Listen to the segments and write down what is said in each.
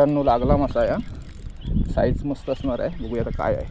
मित्रांनो लागला मासा या साईज मस्त असणार आहे. बघूया आता काय आहे.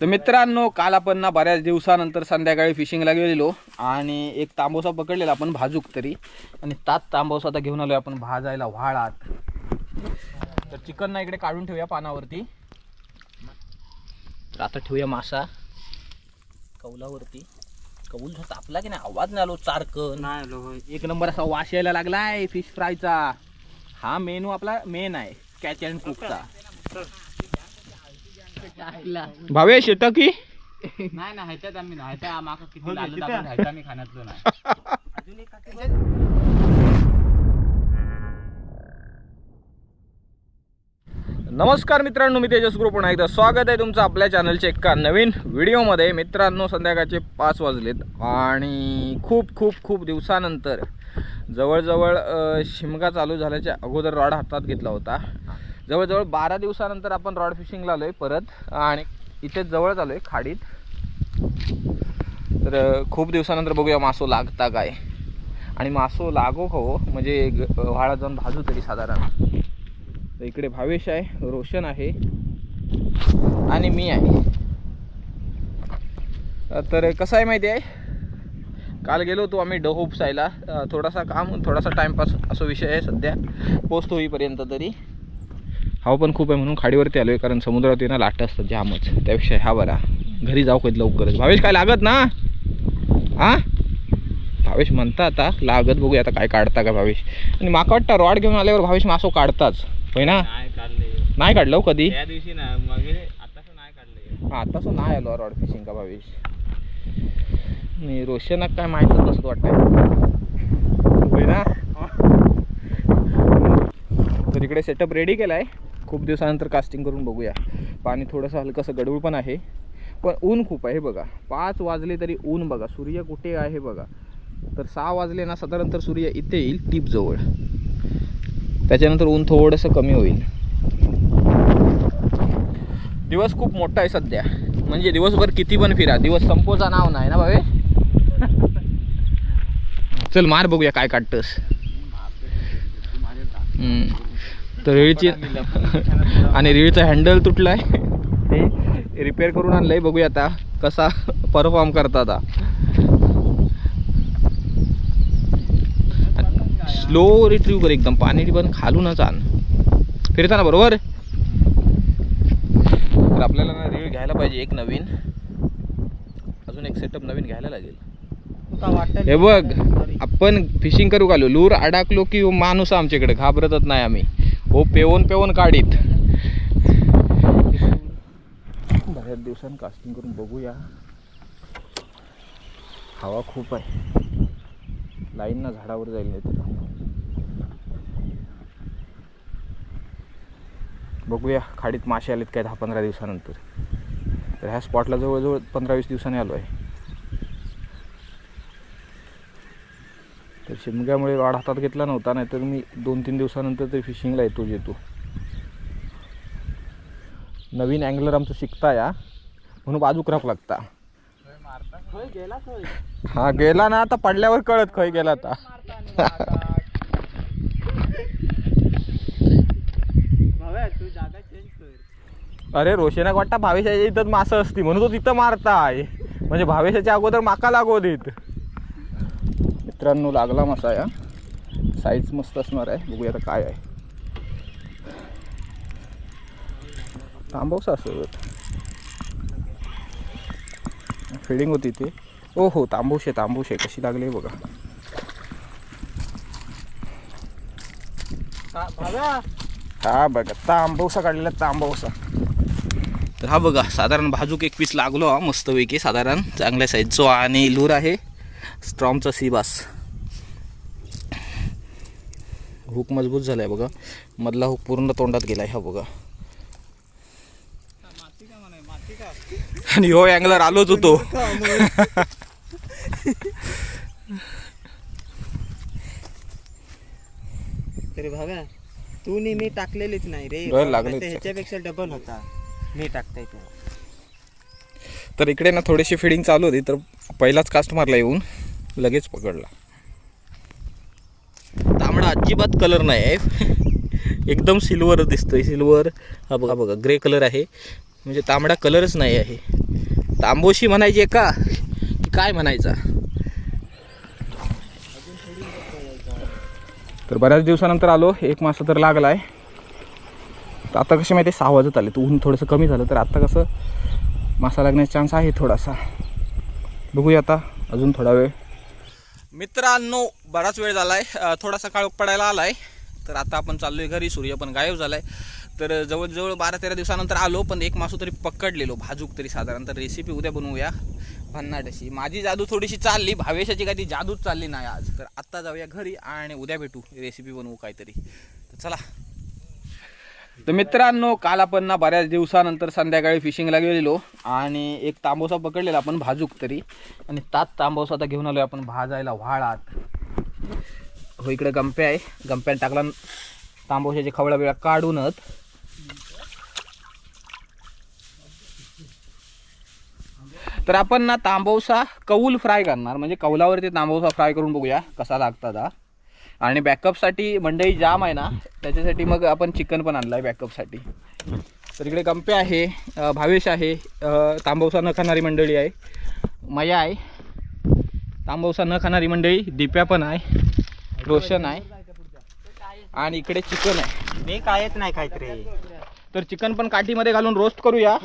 तर मित्रांनो काल आपण ना बऱ्याच दिवसानंतर संध्याकाळी फिशिंगला गेलेलो आणि एक तांबोसा पकडलेला आपण भाजूक तरी. आणि ताच तांबोसा आता घेऊन आलोय आपण भाजायला व्हाळात तर चिकन ना इकडे काढून ठेवूया पानावरती. तर आता ठेवूया मासा. कौलावरती. कौल जो तापला की नाही आवाज नाही आलो चारकन. नाही एक नंबर असा वास यायला लागलाय फिश फ्रायचा हा मेनू आपला मेन आहे. कॅच अँड कुकचा भावेश येतं की? नाही ना ह्याच्यात आम्ही नाही. ह्याच्या माका किती लागलं दाबून ह्याच्या आम्ही खाण्यातलो नाही. नमस्कार मित्रांनो मी तेजस ग्रुप. पुन्हा एकदा स्वागत आहे तुमचं आपल्या चॅनलच्या एका नवीन व्हिडिओमध्ये मित्रांनो संध्याकाळचे पाच वाजलेत आणि खूप खूप खूप दिवसानंतर जवळजवळ शिमगा चालू झाल्याच्या अगोदर रॉड हातात घेतला होता. जवळजवळ बारा दिवसानंतर आपण रॉड फिशिंगला आलो आहे परत आणि इथे जवळ आलो आहे खाडीत. तर खूप दिवसानंतर बघूया मासो लागता काय. आणि मासो लागो खो म्हणजे व्हाळा जाऊन भाजू तरी साधारण. तर इकडे भावेश आहे रोशन आहे आणि मी आहे. तर कसं आहे माहिती आहे? काल गेलो होतो आम्ही डहो उपसायला. थोडासा काम थोडासा टाईमपास असा विषय आहे सध्या. पोस्ट होईपर्यंत तरी. हवा पण खूप आहे म्हणून खाडीवरती आलो आहे कारण समुद्रावरती ना लाट असतात जामच. त्यापेक्षा हा बरा. घरी जाऊ कधी लवकरच. भावेश काय लागत ना? हा भावेश म्हणता आता लागत बघूया आता काय काढता का भावेश. आणि माका वाटतं रॉड घेऊन आल्यावर भावेश मासो काढताच. होय ना? नाही काढले. हो कधी? दिवशी ना मग आताच काढले. हा आता सो नाही आलो रॉड फिशिंग का भावेश? नाही रोशनाक काय माहीत नसत वाटतंय. होय ना? तर इकडे सेटअप रेडी केला आहे खूप दिवसानंतर कास्टिंग करून बघूया. पाणी थोडंसं हलकंसं गडूळ पण आहे. पण ऊन खूप आहे बघा. पाच वाजले तरी ऊन बघा. सूर्य कुठे आहे बघा. तर सहा वाजले ना साधारण तर सूर्य इथे येईल टीपजवळ. त्याच्यानंतर ऊन थोडंसं कमी होईल. दिवस खूप मोठा आहे सध्या. म्हणजे दिवसभर किती पण फिरा. दिवस संपोचा नाव नाही ना भावे? चल मार बघूया काय काढतस. तर रीळची आणि रिळीचा हँडल तुटलाय. ते रिपेअर करून आणलंय बघूया आता कसा परफॉर्म करता आता. स्लो रिट्रीव कर एकदम पाणी पण खालूनच आण फिरताना बरोबर? तर आपल्याला ना रीळ घ्यायला पाहिजे एक नवीन. अजून एक सेटअप नवीन घ्यायला लागेल. हे बघ आपण फिशिंग करू घालू लूर अडकलो की माणूस आमच्याकडे? घाबरतच नाही आम्ही. हो पेवून पेवून काढीत. बऱ्याच दिवसांनी कास्टिंग करून बघूया. हवा खूप आहे. लाईन ना झाडावर जाईल नाही तर. बघूया खाडीत मासे आलेत काय दहा पंधरा दिवसानंतर. तर ह्या स्पॉटला जवळजवळ पंधरा वीस दिवसांनी आलो आहे. तर शिमग्यामुळे रॉड हातात घेतला नव्हता नाहीतर मी दोन तीन दिवसानंतर ते फिशिंगला येतो येतो नवीन अँगलर आमचं शिकता या म्हणून बाजू क्रप लागता. हा गेला ना आता पडल्यावर कळत खय गेला आता. अरे रोशनाक वाटतं भावेशाच्या इथं मासं असती म्हणून तो तिथं मारताय. म्हणजे भावेशाच्या अगोदर माका लागो देत. मित्रांनो लागला मासा या साईज मस्त असणार आहे. बघूया आता काय आहे. तांबवसा असत फिडिंग होती ते. ओ हो तांबूशे तांबूशे कशी लागली बघा. हा बघा. तांबवसा काढलेला तांबवसा. तर हा बघा साधारण भाजूक एक पीस लागलो हा मस्तपैकी साधारण चांगल्या साईजचो आणि लूर आहे. स्ट्रॉमचा सीबास हुक मजबूत झालाय बघा. मधला हुक पूर्ण तोंडात गेलाय हा बघा. आणि हो अँगलर आलोच होतो. तरी तू नेहमी टाकलेलीच नाही रे. ह्याच्यापेक्षा डबल होता. मी टाकताय तो तर इकडे ना थोडीशी फिडिंग चालू होती तर पहिलाच कास्ट मारला येऊन. लगेच पकडला. तांबडा अजिबात कलर नाही आहे. एकदम सिल्वर दिसतोय सिल्वर हा बघा बघा ग्रे कलर आहे. म्हणजे तांबडा कलरच नाही आहे. तांबोशी म्हणायची का? की काय म्हणायचा? तर बऱ्याच दिवसानंतर आलो एक मासा तर लागला आहे तर आता कसे माहिती आहे, सहा वाजत आले. तर ऊन थोडंसं कमी झालं तर आता कसं मासा लागण्याचा चान्स आहे थोडासा. बघूया आता अजून थोडा वेळ. मित्रांनो बराच वेळ झाला आहे थोडासा काळ पडायला आला आहे तर आता आपण चाललोय घरी. सूर्य पण गायब झाला आहे तर जवळजवळ बारा तेरा दिवसानंतर आलो पण एक मासू तरी पकडलेलो. भाजूक तरी साधारण तर रेसिपी उद्या बनवूया. भन्नाट अशी माझी जादू थोडीशी चालली. भावेशाची काही ती जादूच चालली नाही आज. तर आत्ता जाऊया घरी आणि उद्या भेटू. रेसिपी बनवू काहीतरी. तर चला. तर मित्रांनो काल आपण ना बऱ्याच दिवसानंतर संध्याकाळी फिशिंगला गेलेलो आणि एक तांबोसा पकडलेला आपण भाजूक तरी. आणि तात तांबोसा आता घेऊन आलो आपण भाजायला व्हाळात. हो इकडे गंप्या आहे. गंप्यात टाकला तांबोशाचे खवळा बिळा काढूनच. तर आपण ना तांबोसा कौल फ्राय करणार. म्हणजे कौलावरती तांबोसा फ्राय करून बघूया कसा लागतात हा. आणि बॅकअपसाठी मंडई जाम आहे ना त्याच्यासाठी मग आपण चिकन पण आणलं आहे बॅकअपसाठी. तर इकडे गंपे आहे भावेश आहे तांबवसा न खाणारी मंडळी आहे. मया आहे तांबवसा न खाणारी मंडळी दिप्या पण आहे रोशन आहे आणि इकडे चिकन आहे. मी कायच नाही खायत रे. तर चिकन पण काठीमध्ये घालून रोस्ट करूया.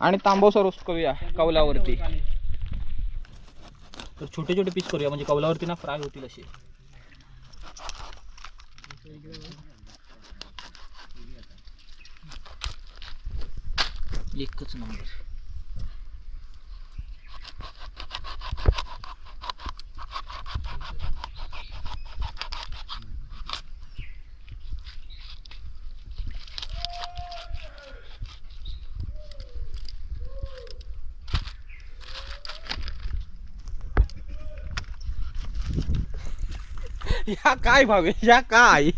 आणि तांबवसा रोस्ट करूया कौलावरती. तर छोटे छोटे पीस करूया म्हणजे कौलावरती ना फ्राय होतील असे. एकच नंबर. या काय भावे? या काय?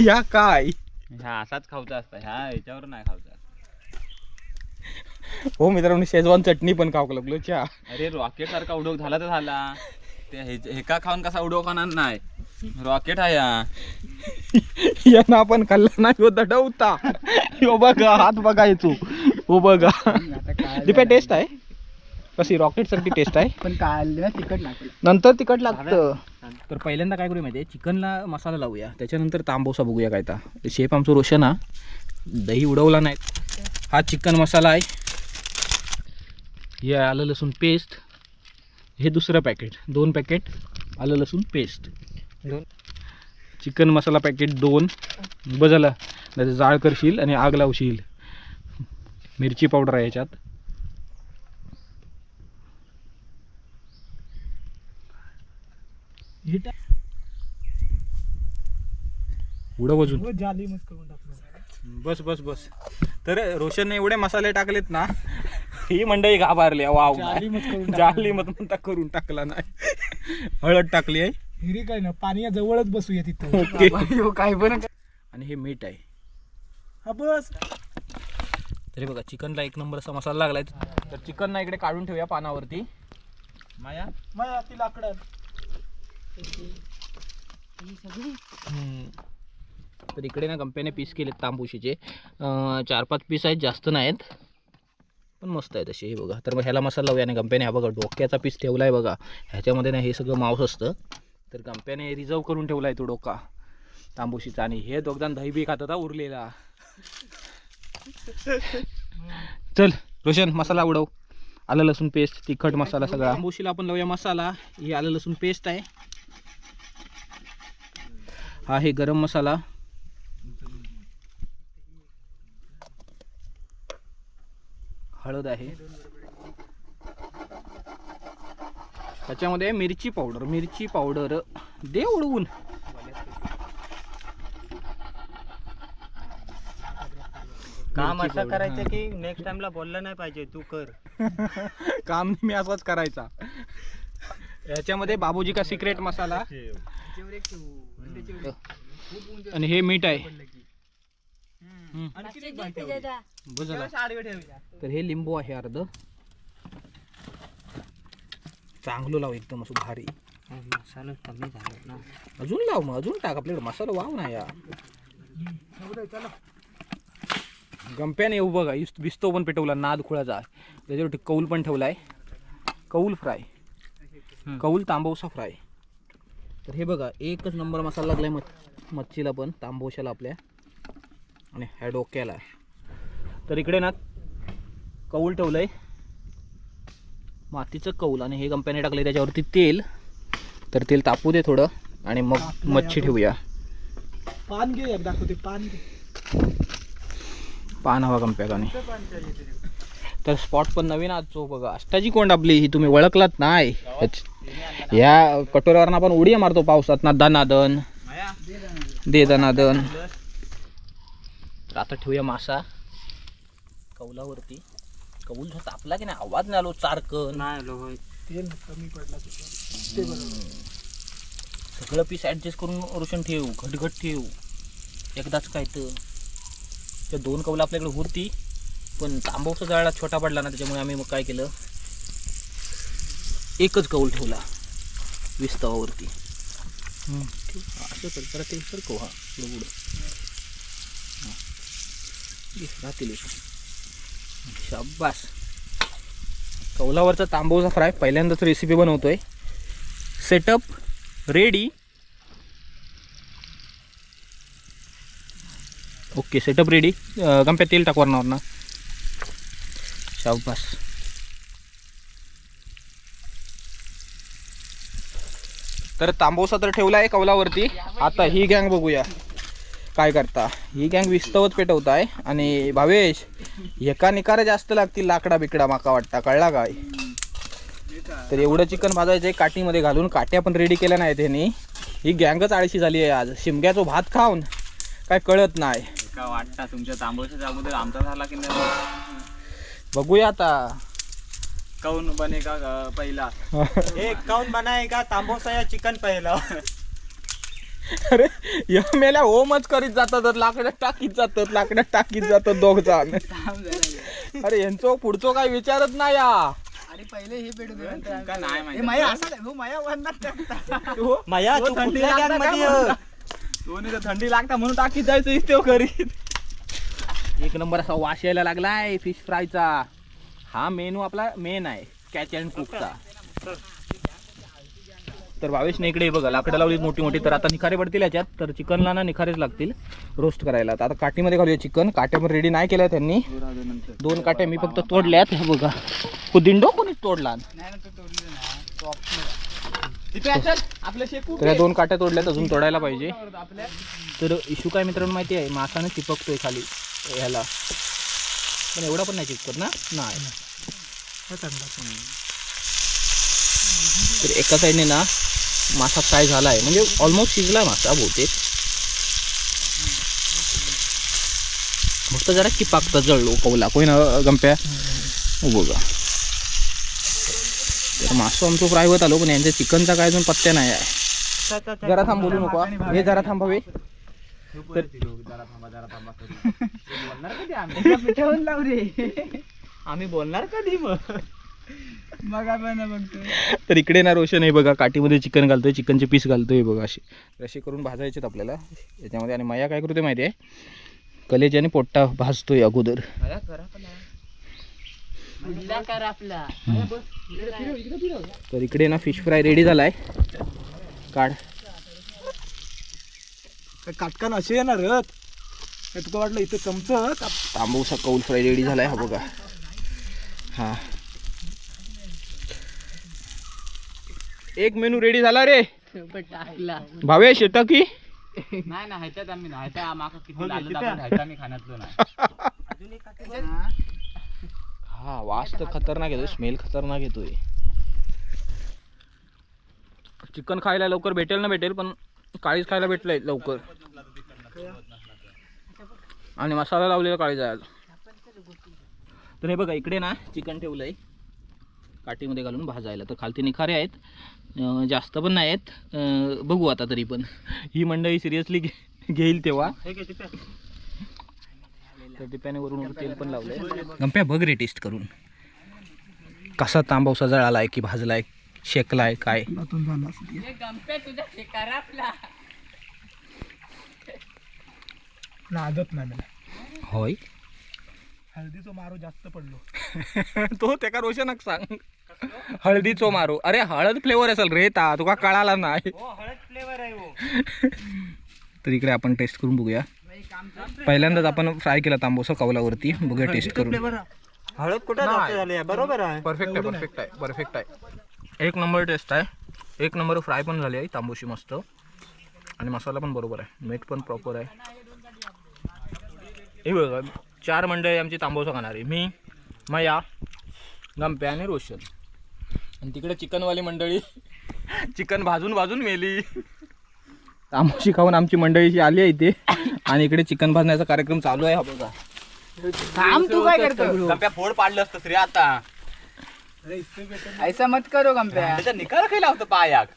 या काय? ह्या असाच खाऊचा असता. ह्या ह्याच्यावर नाही खाऊचा. हो मित्रांनो शेजवान चटणी पण खाऊ लागलो च्या अरे रॉकेट सारखा उडोक झाला तर झाला. ते हे- हेका खाऊन कसा उडोक होणार नाही? रॉकेट आहे हा. यांना आपण खाल्ला नाही हो दडवता. हो बघा हात बघायचो हो बघा. दिप्या टेस्ट आहे? कशी रॉकेट सारखी टेस्ट आहे? पण काय तिकट लागते. नंतर तिखट लागतं. तर पहिल्यांदा काय करूया माहिती आहे? चिकनला मसाला लावूया. त्याच्यानंतर तांबोसा बघूया काय ता. शेप आमचं रोशन हा दही उडवला नाही. हा चिकन मसाला आहे. हे आलं लसूण पेस्ट हे दुसरं पॅकेट दोन पॅकेट आलं लसूण पेस्ट दोन. चिकन मसाला पॅकेट दोन. झालं. त्याचं जाळ करशील आणि आग लावशील. मिरची पावडर आहे याच्यात. हे उडव अजून बस बस बस. तर रोशनने एवढे मसाले टाकलेत ना ही मंडळी घाबरली. वाव जाली मत म्हणता करून टाकला नाही. हळद टाकली आहे. हिरी काय ना पाणी जवळच बसूया तिथं. काय पण. आणि हे मीठ आहे. हा बस. तरी बघा चिकनला एक नंबर असा मसाला लागलाय. तर चिकन ना इकडे काढून ठेवूया पानावरती. माया? मग ती लाकडं तर इकडे ना गंप्याने पीस केलेत तांबूशीचे. चार पाच पीस आहेत जास्त नाहीत. पण मस्त आहे तशी हे बघा. तर मग ह्याला मसाला लावूया आणि गंप्याने. हा बघा डोक्याचा पीस ठेवला आहे बघा. ह्याच्यामध्ये ना हे सगळं मांस असतं. तर गंप्याने रिझर्व करून ठेवला आहे तो डोका. तांबूशीचा. आणि हे दोघदान दही बी खात होता उरलेला. चल रोशन मसाला उडव. आलं लसूण पेस्ट तिखट मसाला सगळा. तांबूशीला आपण लावूया मसाला. हे आलं लसूण पेस्ट आहे. हा हे गरम मसाला. हळद आहे. त्याच्यामध्ये मिरची पावडर मिरची पावडर दे उडवून काम असं करायचं. की नेक्स्ट टाइमला बोललं नाही पाहिजे तू कर. काम मी असाच करायचा. याच्यामध्ये बाबूजी का सिक्रेट मसाला? आणि हे मीठ आहे. तर हे लिंबू आहे अर्ध. चांगलं लाव एकदम असं भारी. मसाला कमी झाला ना. अजून लाव मग अजून टाक आपल्याकडे. मसाला वाव ना या गंप्याने येऊ बघा. इस- विस्तो पण पेटवला नाद खुळाचा त्याच्यावरती कौल पण ठेवलाय. कौल फ्राय. कौल तांबवसा फ्राय. तर हे बघा एकच नंबर मसाला लागलाय मच मच्छीला पण तांबवशाला आपल्या. आणि ह्या डोक्याला. तर इकडे ना कौल ठेवलंय. मातीचं कौल आणि हे गंप्याने टाकलंय त्याच्यावरती तेल. तर तेल तापू दे थोडं आणि मग मच्छी. ठेवूया. पान घे दाखवते पान घे. पान हवा कंप्याकाने तर स्पॉट पण नवीन आज जो बघा अष्टाची कोंड आपली ही तुम्ही ओळखलात नाही. या कटोऱ्यावर आपण उडी मारतो पावसात. ना. दनादन दे दनादन तर आता ठेवूया मासा. कौलावरती. कौल जो तापला की नाही आवाज नाही आलो चारकन. तेल कमी पडला त्याच्यावर. ते बरोबर. सगळं पीस ॲडजस्ट करून रोशन ठेव घटघट ठेव. एकदाच काय तर. त्या दोन कौलं आपल्याकडे होती पण तांबवचा जाळा छोटा पडला ना त्याच्यामुळे आम्ही मग काय केलं? एकच कौल ठेवला विस्तवावरती. हम्म, ठेव. हा, असं कर जरा ते सरकव हा पुढं पुढं हा. राहतील एक. कौलावरचा तांबूचा फ्राय पहिल्यांदाच रेसिपी बनवतोय. Setup ready okay setup ready Gampya तेल टाकवणार ना. शाबास. तर तांबोसा तर ठेवला आहे कौलावरती. आता ही गँग बघूया. काय करता? ही गँग विस्तवत पेटवताय. आणि भावेश एका निकार जास्त लागतील लाकडा बिकडा माका वाटता कळला काय? तर एवढं चिकन भाजायचं काठीमध्ये घालून काट्या पण रेडी केल्या नाहीत ह्यांनी. ही गँगच आळशी झाली आहे आज. शिमग्याचो भात खाऊन काय कळत नाही. का वाटता तुमच्या तांबूच्या अगोदर आमचा झाला की नाही? बघूया आता. काऊन बने का ग, पहिला? एक काउन बनाएगा तांबोसा या चिकन पहिलं? अरे या मेल्या ओमच करीत जातात लाकड्यात टाकीत जातात लाकड्यात टाकीत जातात दोघ जण अरे यांचो पुढचो काय विचारत नाही या का नाही माहिती. माया तू कुठल्या गँगमध्ये आहे? दोन्ही तर थंडी लागता म्हणून टाकीत जायचं इथे करीत एक नंबर असा वास यायला लागलाय फिश फ्रायचा हा मेनू आपला मेन आहे कॅच अँड कुकचा तर भावेशने इकडे बघा लाकडं लावली मोठी मोठी. तर आता निखारे पडतील याच्यात. तर चिकनला ना निखारेच लागतील रोस्ट करायला. आता काठीमध्ये घालूया चिकन. काट्या पण रेडी नाही केल्या त्यांनी. दोन काट्या मी फक्त तोडल्यात. हे बघा. दिंडो कोणीच तोडला? तर या दोन काट्या तोडल्यात अजून तोडायला पाहिजे. तर इशू काय मित्रांनो माहिती आहे? मासाने चिपकतोय खाली ह्याला. पण एवढा पण नाही चिपकत ना? नाही. तर एका साईडने ना मासा फ्राय झाला आहे म्हणजे ऑलमोस्ट शिजला मासा बहुतेक. फक्त जरा चिपाकता जळलो कौला. कोण गंप्या? हो बघा. तर मासो आमचं फ्राय होत आलो पण यांच्या चिकनचा काय अजून पत्त्या नाही आहे. जरा थांब बोलू नको हे. जरा थांबावे आम्ही बोलणार कधी मग? बघतो. तर इकडे ना रोशन आहे बघा काठीमध्ये चिकन घालतोय चिकनचे पीस घालतोय बघा असे. असे करून भाजायचे आपल्याला. याच्यामध्ये आणि माया काय करते माहिती आहे कलेच्याने पोट्टा भाजतोय अगोदर. तर इकडे ना फिश फ्राय रेडी झालाय. काढ. काय काटकान असे येणार तुका वाटलं इथं चमच तांबूसा कौल फ्राय रेडी झालाय हा बघा. हा. एक मेनू रेडी झाला रे. भावेश येतं की? नाही ना ह्याच्यात आम्ही नाही. ह्याच्या माका किती लागलं तर आपण ह्याच्या आम्ही खाण्यातलो नाही. हा वास तर खतरनाक येतोय स्मेल खतरनाक येतोय. चिकन खायला लवकर भेटेल ना भेटेल पण काळीच खायला भेटलंय लवकर. आणि मसाला लावलेला काळी जायला तर हे बघा इकडे ना चिकन ठेवलंय. काठीमध्ये घालून भाजायला. तर खालती निखारे आहेत. जास्त पण नाही आहेत. बघू आता तरी पण. ही मंडळी सिरियसली घेईल तेव्हा. तर तेल पण लावलंय. गंप्या बघ रे टेस्ट करून. कसा तांबवसा जळालाय की भाजलाय शेकलाय काय? होय? हळदीचो मारो जास्त पडलो. तो त्याका रोशनक सांग. हळदीचो मारू. अरे हळद फ्लेवर असेल रे ता तुका कळाला नाही. तर इकडे आपण टेस्ट करून बघूया. पहिल्यांदाच आपण फ्राय केला तांबोसा कौलावरती बघूया टेस्ट करून. हळद कुठं बरोबर आहे. परफेक्ट आहे परफेक्ट आहे परफेक्ट आहे. एक नंबर टेस्ट आहे. एक नंबर फ्राय पण झाली आहे तांबोशी मस्त. आणि मसाला पण बरोबर आहे. मीठ पण प्रॉपर आहे. हे बघा. चार मंडळी आमची तांबोसा खाणारी मी मया गंप्या आणि रोशन. आणि तिकडे चिकनवाली मंडळी चिकन भाजून भाजून मेली. तांबोशी खाऊन आमची मंडळीशी आली आहे इथे. आणि इकडे चिकन भाजण्याचा कार्यक्रम चालू आहे हा बघा. थांब तू काय करतो? गप्प्या फोड पाडलं असतं रे आता. ऐसा मत करो गंप्या. त्याचा निकाल केला होता पायाक.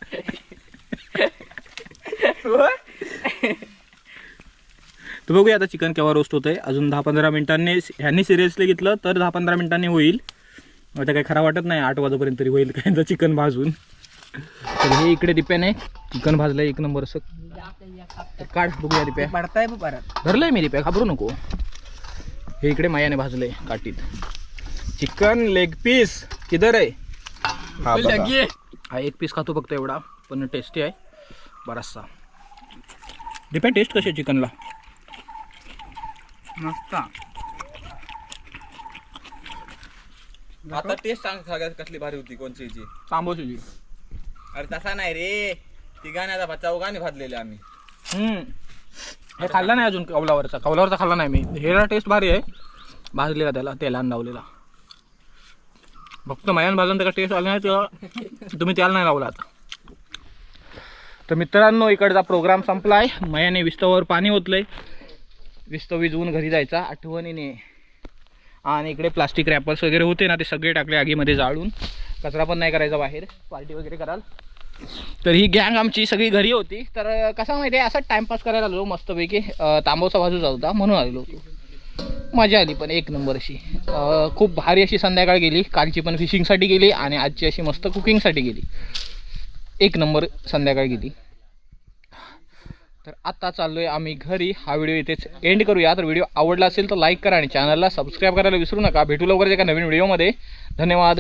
तर बघूया आता चिकन केव्हा रोस्ट होतंय. अजून दहा पंधरा मिनिटांनी ह्यांनी सिरियसली घेतलं तर दहा पंधरा मिनिटांनी होईल. आता काही खरा वाटत नाही आठ वाजेपर्यंत तरी होईल काय चिकन भाजून. तर हे इकडे दिप्याने चिकन भाजलंय एक नंबर असं. काढ बघूया दिप्या. पडताय परत. धरलंय मी दिप्या घाबरू नको. हे इकडे मायाने भाजलंय काटीत चिकन लेग पीस किधर आहे? हा. हा एक पीस खातो फक्त एवढा पण टेस्टी आहे. बराचसा. दिप्या टेस्ट कशी आहे चिकनला? मस्त. आता टेस्ट सांग सगळ्यात कसली भारी होती कोणची? तांबोशीची. अरे तसा नाही रे. तिघाण्याचा बच्चा उगाने भाजलेले आम्ही. हम्म. हे खाल्ला नाही अजून कौलावरचा. कौलावरचा खाल्ला नाही मी. हेला टेस्ट भारी आहे. भाजलेला त्याला तेलान लावलेला फक्त मयान भाजून त्याचा टेस्ट आला नाही तुम्ही त्याला नाही लावलात. तर मित्रांनो इकडचा प्रोग्राम संपलाय. मयाने विस्तवावर पाणी ओतलंय. विस्तव विजवून घरी जायचा आठवणीने. आणि इकडे प्लास्टिक रॅपर्स वगैरे होते ना ते सगळे टाकले आगीमध्ये जाळून. कचरा पण नाही करायचा बाहेर. पार्टी वगैरे कराल. तर ही गँग आमची सगळी घरी होती. तर कसं कसा माहिती आहे असं टाईमपास करायला आलो मस्तपैकी. अं, बाजूचा होता म्हणून आलेलो होतो. मजा आली पण एक नंबर अशी. खूप भारी अशी संध्याकाळ गेली. कालची पण फिशिंगसाठी गेली आणि आजची अशी मस्त कुकिंगसाठी गेली. एक नंबर संध्याकाळ गेली. तर आता चाललोय आम्ही घरी. हा व्हिडिओ इथेच एंड करूया. तर व्हिडिओ आवडला असेल तर लाईक करा आणि चॅनलला सबस्क्राईब करायला विसरू नका. भेटू लवकरच एका नवीन व्हिडिओमध्ये धन्यवाद.